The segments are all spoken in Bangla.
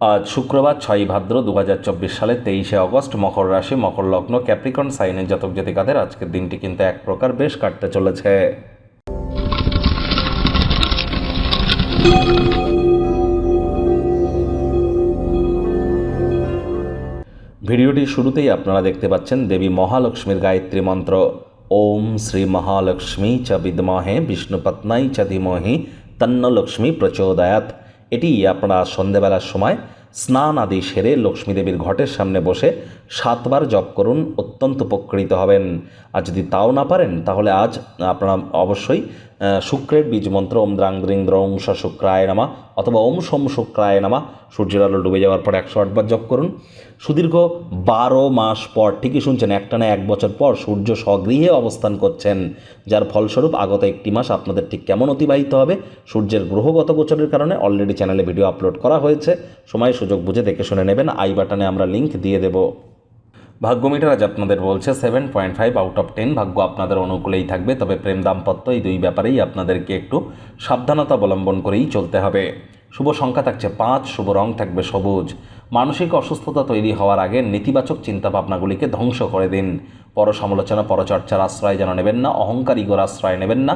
আজ শুক্রবার ছয়ই ভাদ্র দু হাজার চব্বিশ সালের তেইশে অগস্ট মকর রাশি, মকর লগ্ন, ক্যাপ্রিকন সাইনের জাতক জাতিকাদের আজকের দিনটি কিন্তু এক প্রকার বেশ কাটতে চলেছে। ভিডিওটির শুরুতেই আপনারা দেখতে পাচ্ছেন দেবী মহালক্ষ্মীর গায়ত্রী মন্ত্র। ওম শ্রী মহালক্ষ্মী চ বিদমহে বিষ্ণুপত্নাই চ ধীমহি, তন্ন লক্ষ্মী প্রচোদয়াত। এটি আপনারা সন্ধেবেলার সময় স্নান আদি সেরে লক্ষ্মীদেবীর ঘটের সামনে বসে সাতবার জপ করুন, অত্যন্ত উপকৃত হবেন। আর যদি তাও না পারেন, তাহলে আজ আপনারা অবশ্যই শুক্রের বীজ মন্ত্র ওম দ্রাং দ্রিং শুক্রায় নামা অথবা ওম সোম শুক্রায় নামা সূর্যের আলো ডুবে যাওয়ার পর একশো আটবার জপ করুন। সুদীর্ঘ বারো মাস পর, ঠিকই শুনছেন, একটা না এক বছর পর সূর্য স্বগৃহে অবস্থান করছেন, যার ফলস্বরূপ আগত একটি মাস আপনাদের ঠিক কেমন অতিবাহিত হবে, সূর্যের গ্রহগত গোচরের কারণে অলরেডি চ্যানেলে ভিডিও আপলোড করা হয়েছে। সময় সুযোগ বুঝে দেখে শুনে নেবেন। আই বাটনে আমরা লিংক দিয়ে দেবো। ভাগ্য মিটার আজ আপনাদের বলছে, seven point five out of ten. ভাগ্য আপনাদের অনুকূলেই থাকবে, তবে প্রেম দাম্পত্য এই দুই ব্যাপারেই আপনাদেরকে একটু সাবধানতা অবলম্বন করেই চলতে হবে। শুভ সংখ্যা থাকছে পাঁচ, শুভ রং থাকবে সবুজ। মানসিক অসুস্থতা তৈরি হওয়ার আগে নেতিবাচক চিন্তাভাবনাগুলিকে ধ্বংস করে দিন। পর সমালোচনা পরচর্চার আশ্রয় যেন নেবেন না অহংকার ইগোর আশ্রয় নেবেন না।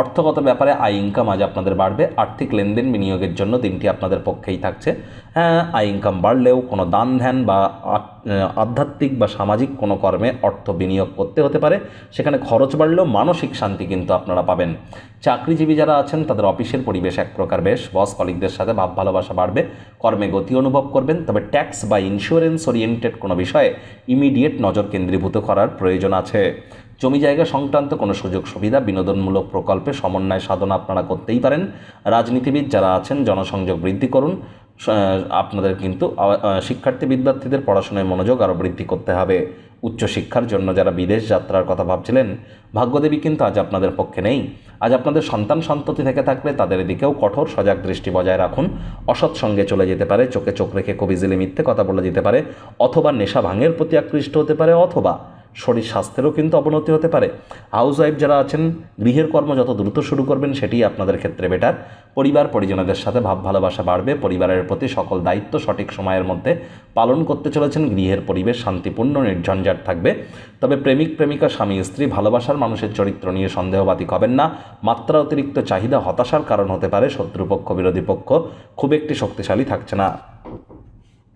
অর্থগত ব্যাপারে আয় ইনকাম আজ আপনাদের বাড়বে, আর্থিক লেনদেন বিনিয়োগের জন্য দিনটি আপনাদের পক্ষেই থাকছে। হ্যাঁ আয় ইনকাম বাড়লেও কোনো দান ধ্যান বা আধ্যাত্মিক বা সামাজিক কোনো কর্মে অর্থ বিনিয়োগ করতে হতে পারে। সেখানে খরচ বাড়লেও মানসিক শান্তি কিন্তু আপনারা পাবেন। চাকরিজীবী যারা আছেন, তাদের অফিসের পরিবেশ এক প্রকার বেশ। বস কলিকদের সাথে ভাব ভালোবাসা বাড়বে, কর্মে গতি অনুভব করবেন। তবে ট্যাক্স বা ইন্স্যুরেন্স ওরিয়েন্টেড কোনো বিষয়ে ইমিডিয়েট নজর কেন্দ্রীভূত করার প্রয়োজন আছে। জমি জায়গা সংক্রান্ত কোনো সুযোগ সুবিধা, বিনোদনমূলক প্রকল্পে সমন্বয় সাধনা আপনারা করতেই পারেন। রাজনীতিবিদ যারা আছেন, জনসংযোগ বৃদ্ধি করুন। আপনাদের কিন্তু শিক্ষার্থী বিদ্যার্থীদের পড়াশোনায় মনোযোগ আরও বৃদ্ধি করতে হবে। উচ্চশিক্ষার জন্য যারা বিদেশ যাত্রার কথা ভাবছিলেন, ভাগ্যদেবী কিন্তু আজ আপনাদের পক্ষে নেই। আজ আপনাদের সন্তান সন্ততি থেকে থাকলে তাদের দিকেও কঠোর সজাগ দৃষ্টি বজায় রাখুন। অসৎ সঙ্গে চলে যেতে পারে, চোখে চোখ রেখে কবিজিলে মিথ্যে কথা বলে যেতে পারে, অথবা নেশা ভাঙের প্রতি আকৃষ্ট হতে পারে, অথবা শরীর স্বাস্থ্যেরও কিন্তু অবনতি হতে পারে। হাউস ওয়াইফ যারা আছেন, গৃহের কর্ম যত দ্রুত শুরু করবেন সেটি আপনাদের ক্ষেত্রে বেটার পরিবার, পরিজনদের সাথে ভাব, ভালোবাসা বাড়বে। পরিবারের প্রতি সকল দায়িত্ব সঠিক সময়ের মধ্যে পালন করতে চলেছেন। গৃহের পরিবেশ শান্তিপূর্ণ, নির্ঝঞ্ঝাট থাকবে। তবে প্রেমিক, প্রেমিকা, স্বামী, স্ত্রী ভালোবাসার মানুষের চরিত্র নিয়ে সন্দেহবাতিক হবেন না। মাত্রা অতিরিক্ত চাহিদা হতাশার কারণ হতে পারে। শত্রুপক্ষ, বিরোধী পক্ষ খুব একটি শক্তিশালী থাকছে না।